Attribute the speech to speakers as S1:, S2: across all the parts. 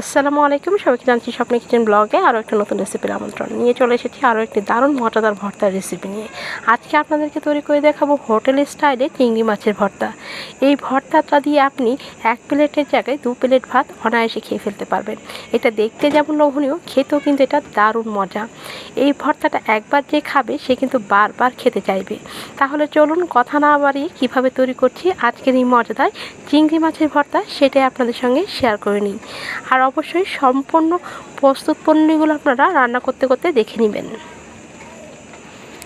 S1: আসসালামু আলাইকুম, সবাইকে জানছি স্বপ্ন কিচেন ব্লগে আরও একটা নতুন রেসিপির আমন্ত্রণ নিয়ে চলে এসেছি আরও একটি দারুণ মজাদার ভর্তার রেসিপি নিয়ে। আজকে আপনাদেরকে তৈরি করে দেখাবো হোটেল স্টাইলে চিংড়ি মাছের ভর্তা। এই ভর্তাটা দিয়ে আপনি এক প্লেটের জায়গায় দু প্লেট ভাত অনায়াসে খেয়ে ফেলতে পারবেন। এটা দেখতে যেমন লোভনীয়, খেতেও কিন্তু এটা দারুণ মজা। এই ভর্তাটা একবার যে খাবে, সে কিন্তু বারবার খেতে চাইবে। তাহলে চলুন কথা না বাড়িয়ে কীভাবে তৈরি করছি আজকের এই মজাদার চিংড়ি মাছের ভর্তা, সেটাই আপনাদের সঙ্গে শেয়ার করে নিই। আর অবশ্যই সম্পূর্ণ প্রস্তুত পণ্যগুলো আপনারা রান্না করতে করতে দেখে নেবেন।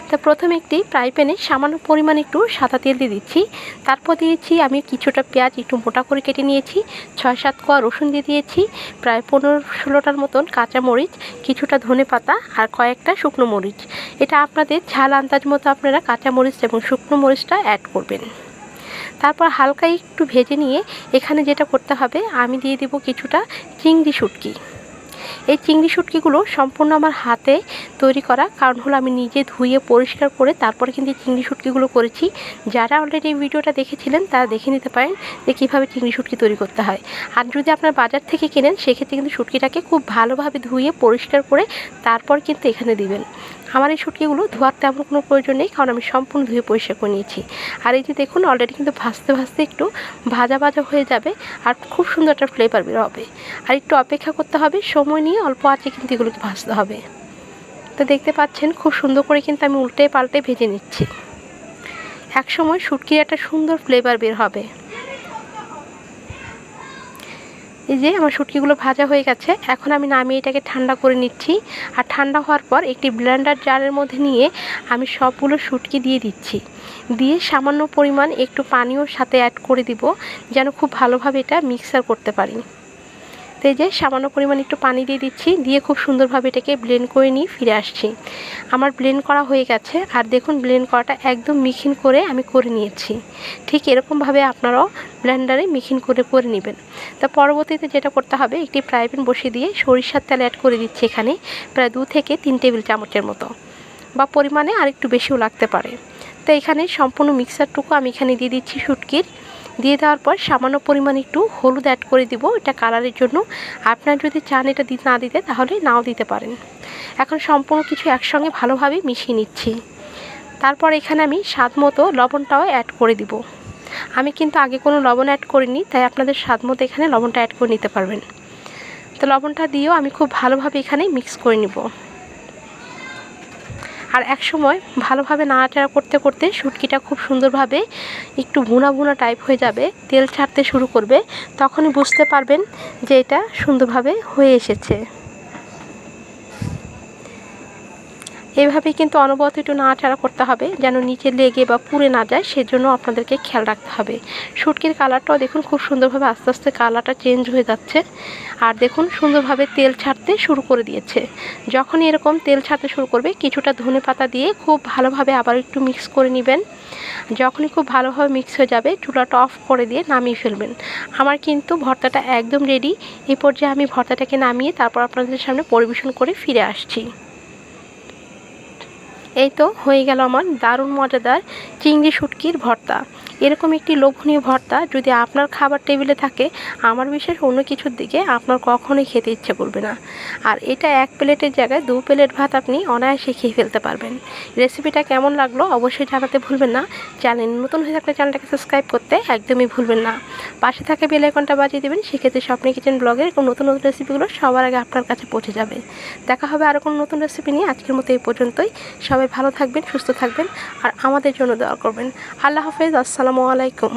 S1: তা প্রথমে একটি ফ্রাই প্যানে সামান্য পরিমাণ একটু সাদা তেল দিয়ে দিচ্ছি। তারপর দিয়েছি আমি কিছুটা পেঁয়াজ একটু মোটা করে কেটে নিয়েছি ছয় সাত কোয়া রসুন দিয়ে দিয়েছি, প্রায় পনেরো ষোলোটার মতন কাঁচা মরিচ, কিছুটা ধনে পাতা আর কয়েকটা শুকনো মরিচ। এটা আপনাদের ঝাল আন্দাজ মতো আপনারা কাঁচা মরিচ এবং শুকনো মরিচটা অ্যাড করবেন। তারপর হালকা একটু ভেজে নিয়ে এখানে যেটা করতে হবে, আমি দিয়ে দিব কিছুটা চিংড়ি শুটকি। এই চিংড়ি শুটকিগুলো সম্পূর্ণ আমার হাতে তৈরি করা, কারণ হলো আমি নিজে ধুয়ে পরিষ্কার করে তারপরে কিন্তু এই চিংড়ি শুটকিগুলো করেছি। যারা অলরেডি এই ভিডিওটা দেখেছিলেন, তারা দেখে নিতে পারেন যে কীভাবে চিংড়ি শুটকি তৈরি করতে হয়। আর যদি আপনার বাজার থেকে কেনেন, সেক্ষেত্রে কিন্তু শুটকিটাকে খুব ভালোভাবে ধুয়ে পরিষ্কার করে তারপর কিন্তু এখানে দিবেন। আমার এই শুটকিগুলো ধোয়ার তেমন কোনো প্রয়োজন নেই, কারণ আমি সম্পূর্ণ ধুয়ে পরিষ্কার করে নিয়েছি। আর এই যে দেখুন অলরেডি কিন্তু ভাজতে ভাজতে একটু ভাজা ভাজা হয়ে যাবে আর খুব সুন্দর একটা ফ্লেভার বের হবে। আর একটু অপেক্ষা করতে হবে, সময় নিয়ে অল্প আছে কিন্তু এগুলোকে ভাজতে হবে। তো দেখতে পাচ্ছেন, খুব সুন্দর করে কিন্তু আমি উল্টে পাল্টে ভেজে নিচ্ছি। এক সময় একটা সুন্দর ফ্লেভার বের হবে। এই যে আমার শুটকিগুলো ভাজা হয়ে গেছে, এখন আমি নামিয়ে এটাকে ঠান্ডা করে নিচ্ছি। আর ঠান্ডা হওয়ার পর একটি ব্লেন্ডার জারের মধ্যে নিয়ে আমি সবগুলো শুটকি দিয়ে দিচ্ছি। দিয়ে সামান্য পরিমাণ একটু পানিও সাথে অ্যাড করে দিব, যেন খুব ভালোভাবে এটা মিক্সার করতে পারি। তো এই যে সামান্য পরিমাণ একটু পানি দিয়ে দিচ্ছি, দিয়ে খুব সুন্দরভাবে এটাকে ব্লেন্ড করে নিয়ে ফিরে আসছি। আমার ব্লেন্ড করা হয়ে গেছে, আর দেখুন ব্লেন্ড করাটা একদম মিখিন করে আমি করে নিয়েছি। ঠিক এরকমভাবে আপনারাও ব্লেন্ডারে মিখিন করে করে নেবেন। তা পরবর্তীতে যেটা করতে হবে, একটি ফ্রাই প্যান বসিয়ে দিয়ে সরিষার তেল অ্যাড করে দিচ্ছি এখানে, প্রায় দু থেকে তিন টেবিল চামচের মতো। বা পরিমাণে আর একটু বেশিও লাগতে পারে। তো এখানে সম্পূর্ণ মিক্সারটুকু আমি এখানে দিয়ে দিচ্ছি শুটকির। দিয়ে দেওয়ার পর সামান্য পরিমাণ একটু হলুদ অ্যাড করে দিব এটা কালারের জন্য। আপনার যদি চান এটা দিতে না দিতে তাহলে নাও দিতে পারেন। এখন সম্পূর্ণ কিছু একসঙ্গে ভালোভাবে মিশিয়ে নিচ্ছি। তারপর এখানে আমি স্বাদ মতো লবণটাও অ্যাড করে দিব। আমি কিন্তু আগে কোনো লবণ অ্যাড করিনি, তাই আপনাদের স্বাদ মতো এখানে লবণটা অ্যাড করে নিতে পারবেন। তো লবণটা দিয়েও আমি খুব ভালোভাবে এখানে মিক্স করে নিব। আর এক সময় ভালোভাবে নাড়াচাড়া করতে করতে শুটকিটা খুব সুন্দরভাবে একটু ভুনা ভুনা টাইপ হয়ে যাবে, তেল ছাড়তে শুরু করবে, তখনই বুঝতে পারবেন যে এটা সুন্দরভাবে হয়ে এসেছে। এভাবেই কিন্তু অনবরত একটু নাড়াচাড়া করতে হবে, যেন নিচে লেগে বা পুড়ে না যায়, সেজন্য আপনাদেরকে খেয়াল রাখতে হবে। শুটকির কালারটাও দেখুন খুব সুন্দরভাবে আস্তে আস্তে কালারটা চেঞ্জ হয়ে যাচ্ছে। আর দেখুন সুন্দরভাবে তেল ছাড়তে শুরু করে দিয়েছে। যখন এরকম তেল ছাড়তে শুরু করবে, কিছুটা ধনে পাতা দিয়ে খুব ভালোভাবে আবার একটু মিক্স করে নেবেন। যখনই খুব ভালোভাবে মিক্স হয়ে যাবে, চুলাটা অফ করে দিয়ে নামিয়ে ফেলবেন। আমার কিন্তু ভর্তাটা একদম রেডি এই পর্যায়ে আমি ভর্তাটাকে নামিয়ে তারপর আপনাদের সামনে পরিবেশন করে ফিরে আসছি। এই তো হয়ে গেল আমার দারুণ মজাদার চিংড়ি শুটকির ভর্তা। এরকম একটি লোভনীয় ভর্তা যদি আপনার খাবার টেবিলে থাকে, আমার বিশেষ অন্য কিছুর দিকে আপনার কখনোই খেতে ইচ্ছে করবে না। আর এটা এক প্লেটের জায়গায় দু প্লেট ভাত আপনি অনায়াসে খেয়ে ফেলতে পারবেন। রেসিপিটা কেমন লাগল অবশ্যই জানাতে ভুলবেন না। চ্যানেল নতুন হয়ে থাকলে চ্যানেলটাকে সাবস্ক্রাইব করতে একদমই ভুলবেন না। পাশে থাকা বেল আইকনটা বাজিয়ে দেবেন, সেক্ষেত্রে স্বপ্নে কিচেন ব্লগের এবং নতুন নতুন রেসিপিগুলো সবার আগে আপনার কাছে পৌঁছে যাবে। দেখা হবে আরও কোনো নতুন রেসিপি নিয়ে আজকের মতো এই পর্যন্তই। সবাই ভালো থাকবেন, সুস্থ থাকবেন, আর আমাদের জন্য দোয়া করবেন। আল্লাহ হাফেজ আসসালামু আলাইকুম।